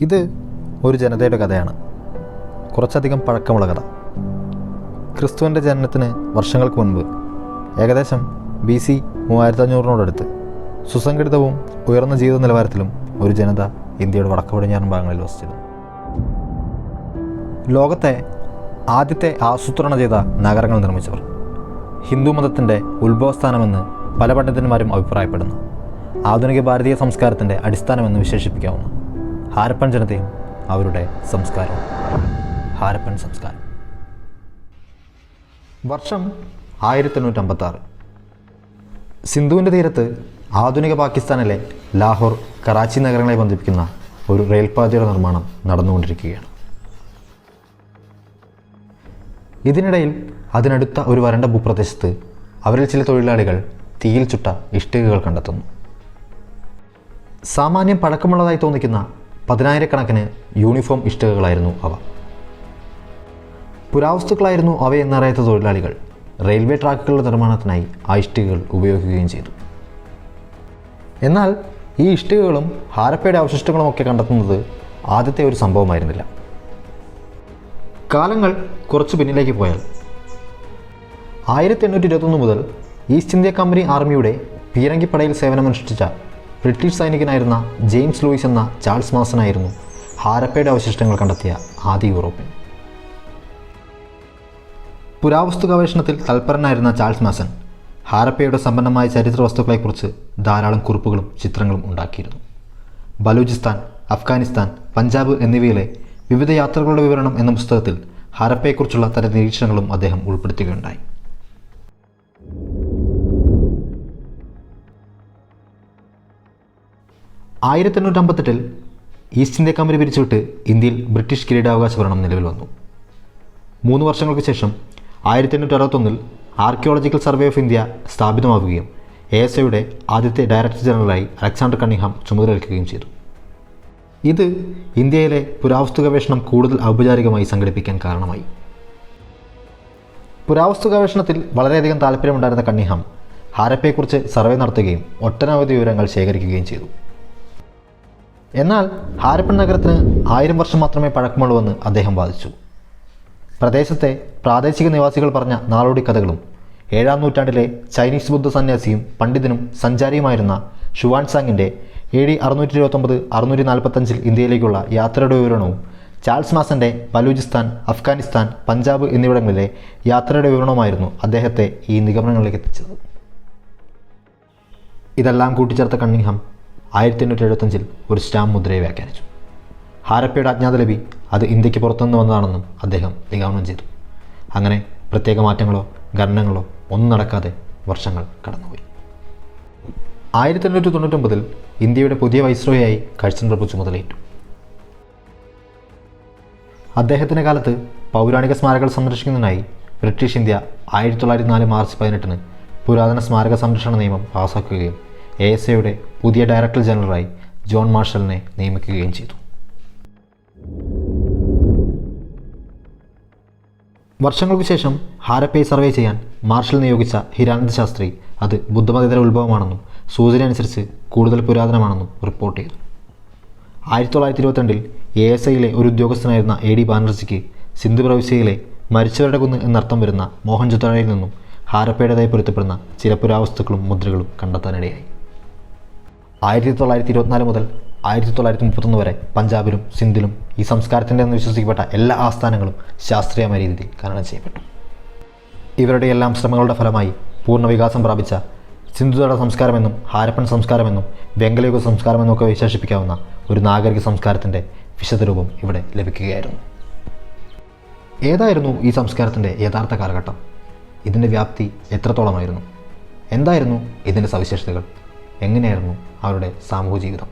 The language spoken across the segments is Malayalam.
ഇത് ഒരു ജനതയുടെ കഥയാണ്. കുറച്ചധികം പഴക്കമുള്ള കഥ. ക്രിസ്തുവിന്റെ ജനനത്തിന് വർഷങ്ങൾക്ക് മുൻപ് ഏകദേശം ബി സി മൂവായിരത്തഞ്ഞൂറിനോടടുത്ത് സുസംഘടിതവും ഉയർന്ന ജീവിത നിലവാരത്തിലും ഒരു ജനത ഇന്ത്യയുടെ വടക്ക് പടിഞ്ഞാറൻ ഭാഗങ്ങളിൽ വസിച്ചിരുന്നു. ലോകത്തെ ആദ്യത്തെ ആസൂത്രണം ചെയ്ത നഗരങ്ങൾ നിർമ്മിച്ചവർ. ഹിന്ദു മതത്തിന്റെ ഉത്ഭവസ്ഥാനമെന്ന് പല പണ്ഡിതന്മാരും അഭിപ്രായപ്പെടുന്നു. ആധുനിക ഭാരതീയ സംസ്കാരത്തിന്റെ അടിസ്ഥാനമെന്ന് വിശേഷിപ്പിക്കാവുന്ന ഹാരപ്പൻ ജനതയും അവരുടെ സംസ്കാരവും. ഹാരപ്പൻ സംസ്കാരം. വർഷം ആയിരത്തി എണ്ണൂറ്റമ്പത്താറ് സിന്ധുവിന്റെ തീരത്ത് ആധുനിക പാകിസ്ഥാനിലെ ലാഹോർ കറാച്ചി നഗരങ്ങളെ ബന്ധിപ്പിക്കുന്ന ഒരു റെയിൽപാതയുടെ നിർമ്മാണം നടന്നുകൊണ്ടിരിക്കുകയാണ്. ഇതിനിടയിൽ അതിനടുത്ത ഒരു വരണ്ട ഭൂപ്രദേശത്ത് അവരിൽ ചില തൊഴിലാളികൾ തീയിൽ ചുട്ട ഇഷ്ടികകൾ കണ്ടെത്തുന്നു. സാമാന്യം പഴക്കമുള്ളതായി തോന്നിക്കുന്ന പതിനായിരക്കണക്കിന് യൂണിഫോം ഇഷ്ടികകളായിരുന്നു അവ. പുരാവസ്തുക്കളായിരുന്നു അവയെന്നറിയാത്ത തൊഴിലാളികൾ റെയിൽവേ ട്രാക്കുകളുടെ നിർമ്മാണത്തിനായി ആ ഇഷ്ടികകൾ ഉപയോഗിക്കുകയും ചെയ്തു. എന്നാൽ ഈ ഇഷ്ടികകളും ഹാരപ്പയുടെ അവശിഷ്ടങ്ങളും ഒക്കെ കണ്ടെത്തുന്നത് ആദ്യത്തെ ഒരു സംഭവമായിരുന്നില്ല. കാലങ്ങൾ കുറച്ച് പിന്നിലേക്ക് പോയാൽ ആയിരത്തി എണ്ണൂറ്റി ഇരുപത്തൊന്ന് മുതൽ ഈസ്റ്റ് ഇന്ത്യ കമ്പനി ആർമിയുടെ പീരങ്കിപ്പടയിൽ സേവനമനുഷ്ഠിച്ച ബ്രിട്ടീഷ് സൈനികനായിരുന്ന ജെയിംസ് ലൂയിസ് എന്ന ചാൾസ് മാസനായിരുന്നു ഹാരപ്പയുടെ അവശിഷ്ടങ്ങൾ കണ്ടെത്തിയ ആദ്യ യൂറോപ്യൻ. പുരാവസ്തു ഗവേഷണത്തിൽ തൽപരനായിരുന്ന ചാൾസ് മാസൻ ഹാരപ്പയുടെ സമ്പന്നമായ ചരിത്ര വസ്തുക്കളെക്കുറിച്ച് ധാരാളം കുറിപ്പുകളും ചിത്രങ്ങളും ഉണ്ടാക്കിയിരുന്നു. ബലൂചിസ്ഥാൻ അഫ്ഗാനിസ്ഥാൻ പഞ്ചാബ് എന്നിവയിലെ വിവിധ യാത്രകളുടെ വിവരണം എന്ന പുസ്തകത്തിൽ ഹാരപ്പയെക്കുറിച്ചുള്ള തന്റെ നിരീക്ഷണങ്ങളും അദ്ദേഹം ഉൾപ്പെടുത്തുകയുണ്ടായി. ആയിരത്തി എണ്ണൂറ്റി അമ്പത്തെട്ടിൽ ഈസ്റ്റ് ഇന്ത്യ കമ്പനി പിരിച്ചുവിട്ട് ഇന്ത്യയിൽ ബ്രിട്ടീഷ് കിരീടാവകാശ ഭരണം നിലവിൽ വന്നു. മൂന്ന് വർഷങ്ങൾക്ക് ശേഷം ആയിരത്തി എണ്ണൂറ്റി അറുപത്തൊന്നിൽ ആർക്കിയോളജിക്കൽ സർവേ ഓഫ് ഇന്ത്യ സ്ഥാപിതമാവുകയും എ എസ് ഐയുടെ ആദ്യത്തെ ഡയറക്ടർ ജനറലായി അലക്സാണ്ടർ കണ്ണിഹാം ചുമതലയേൽക്കുകയും ചെയ്തു. ഇത് ഇന്ത്യയിലെ പുരാവസ്തു ഗവേഷണം കൂടുതൽ ഔപചാരികമായി സംഘടിപ്പിക്കാൻ കാരണമായി. പുരാവസ്തു ഗവേഷണത്തിൽ വളരെയധികം താല്പര്യമുണ്ടായിരുന്ന കണ്ണിഹാം ഹാരപ്പയെക്കുറിച്ച് സർവേ നടത്തുകയും ഒട്ടനവധി വിവരങ്ങൾ ശേഖരിക്കുകയും ചെയ്തു. എന്നാൽ ഹാരപ്പൻ നഗരത്തിന് ആയിരം വർഷം മാത്രമേ പഴക്കമുള്ളൂവെന്ന് അദ്ദേഹം വാദിച്ചു. പ്രദേശത്തെ പ്രാദേശിക നിവാസികൾ പറഞ്ഞ നാടോടി കഥകളും ഏഴാം നൂറ്റാണ്ടിലെ ചൈനീസ് ബുദ്ധ സന്യാസിയും പണ്ഡിതനും സഞ്ചാരിയുമായിരുന്ന ഷുവാൻ സാങ്ങിന്റെ എ ഡി അറുന്നൂറ്റി ഇരുപത്തൊമ്പത് അറുന്നൂറ്റി നാൽപ്പത്തഞ്ചിൽ ഇന്ത്യയിലേക്കുള്ള യാത്രയുടെ വിവരണവും ചാൾസ് മാസന്റെ ബലൂചിസ്ഥാൻ അഫ്ഗാനിസ്ഥാൻ പഞ്ചാബ് എന്നിവിടങ്ങളിലെ യാത്രയുടെ വിവരണവുമായിരുന്നു അദ്ദേഹത്തെ ഈ നിഗമനങ്ങളിലേക്ക് എത്തിച്ചത്. ഇതെല്ലാം കൂട്ടിച്ചേർത്ത കണ്ണിങ്ഹാം ആയിരത്തി എണ്ണൂറ്റി എഴുപത്തഞ്ചിൽ ഒരു സ്റ്റാമ്പ് മുദ്രയെ വ്യാഖ്യാനിച്ചു. ഹാരപ്പയുടെ അജ്ഞാതലിപി അത് ഇന്ത്യയ്ക്ക് പുറത്തുനിന്ന് വന്നതാണെന്നും അദ്ദേഹം നിഗമനം ചെയ്തു. അങ്ങനെ പ്രത്യേക മാറ്റങ്ങളോ ഖനനങ്ങളോ ഒന്നും നടക്കാതെ വർഷങ്ങൾ കടന്നുപോയി. ആയിരത്തി എണ്ണൂറ്റി തൊണ്ണൂറ്റൊമ്പതിൽ ഇന്ത്യയുടെ പുതിയ വൈസ്രോയായി കഴ്സൺ പ്രഭു ചുമതലയേറ്റു. അദ്ദേഹത്തിന്റെ കാലത്ത് പൗരാണിക സ്മാരകങ്ങൾ സംരക്ഷിക്കുന്നതിനായി ബ്രിട്ടീഷ് ഇന്ത്യ ആയിരത്തി തൊള്ളായിരത്തി നാല് മാർച്ച് പതിനെട്ടിന് പുരാതന സ്മാരക സംരക്ഷണ നിയമം പാസാക്കുകയും എ എസ് എയുടെ പുതിയ ഡയറക്ടർ ജനറലായി ജോൺ മാർഷലിനെ നിയമിക്കുകയും ചെയ്തു. വർഷങ്ങൾക്ക് ശേഷം ഹാരപ്പയെ സർവേ ചെയ്യാൻ മാർഷൽ നിയോഗിച്ച ഹിരാനന്ദ ശാസ്ത്രി അത് ബുദ്ധമതേതര ഉത്ഭവമാണെന്നും സൂചന അനുസരിച്ച് കൂടുതൽ പുരാതനമാണെന്നും റിപ്പോർട്ട് ചെയ്തു. ആയിരത്തി തൊള്ളായിരത്തി ഇരുപത്തിരണ്ടിൽ എ എസ് ഐയിലെ ഒരു ഉദ്യോഗസ്ഥനായിരുന്ന എ ഡി ബാനർജിക്ക് സിന്ധു പ്രവിശ്യയിലെ മരിച്ചവരുടെ കുന്ന് എന്നർത്ഥം വരുന്ന മോഹൻജുദാരയിൽ നിന്നും ഹാരപ്പയുടേതായി പൊരുത്തപ്പെടുന്ന ചില പുരാവസ്തുക്കളും മുദ്രകളും കണ്ടെത്താനിടയായി. ആയിരത്തി തൊള്ളായിരത്തി ഇരുപത്തിനാല് മുതൽ ആയിരത്തി തൊള്ളായിരത്തി മുപ്പത്തൊന്ന് വരെ പഞ്ചാബിലും സിന്ധിലും ഈ സംസ്കാരത്തിന്റെ എന്ന് വിശ്വസിക്കപ്പെട്ട എല്ലാ ആസ്ഥാനങ്ങളും ശാസ്ത്രീയമായ രീതിയിൽ ഖനനം ചെയ്യപ്പെട്ടു. ഇവരുടെ എല്ലാം ശ്രമങ്ങളുടെ ഫലമായി പൂർണ വികാസം പ്രാപിച്ച സിന്ധുതട സംസ്കാരമെന്നും ഹാരപ്പൻ സംസ്കാരമെന്നും വെങ്കലയുഗ സംസ്കാരമെന്നും ഒക്കെ വിശേഷിപ്പിക്കാവുന്ന ഒരു നാഗരിക സംസ്കാരത്തിന്റെ വിശദരൂപം ഇവിടെ ലഭിക്കുകയായിരുന്നു. ഏതായിരുന്നു ഈ സംസ്കാരത്തിന്റെ യഥാർത്ഥ കാലഘട്ടം? ഇതിന്റെ വ്യാപ്തി എത്രത്തോളമായിരുന്നു? എന്തായിരുന്നു ഇതിന്റെ സവിശേഷതകൾ? എങ്ങനെയായിരുന്നു അവരുടെ സാമൂഹ്യ ജീവിതം?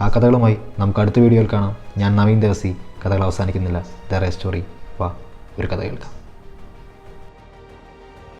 ആ കഥകളുമായി നമുക്ക് അടുത്ത വീഡിയോയിൽ കാണാം. ഞാൻ നവീൻ ദേവസി കഥകൾ അവസാനിക്കുന്നില്ല. ദറേ സ്റ്റോറി. വാ ഒരു കഥ കേൾക്കാം.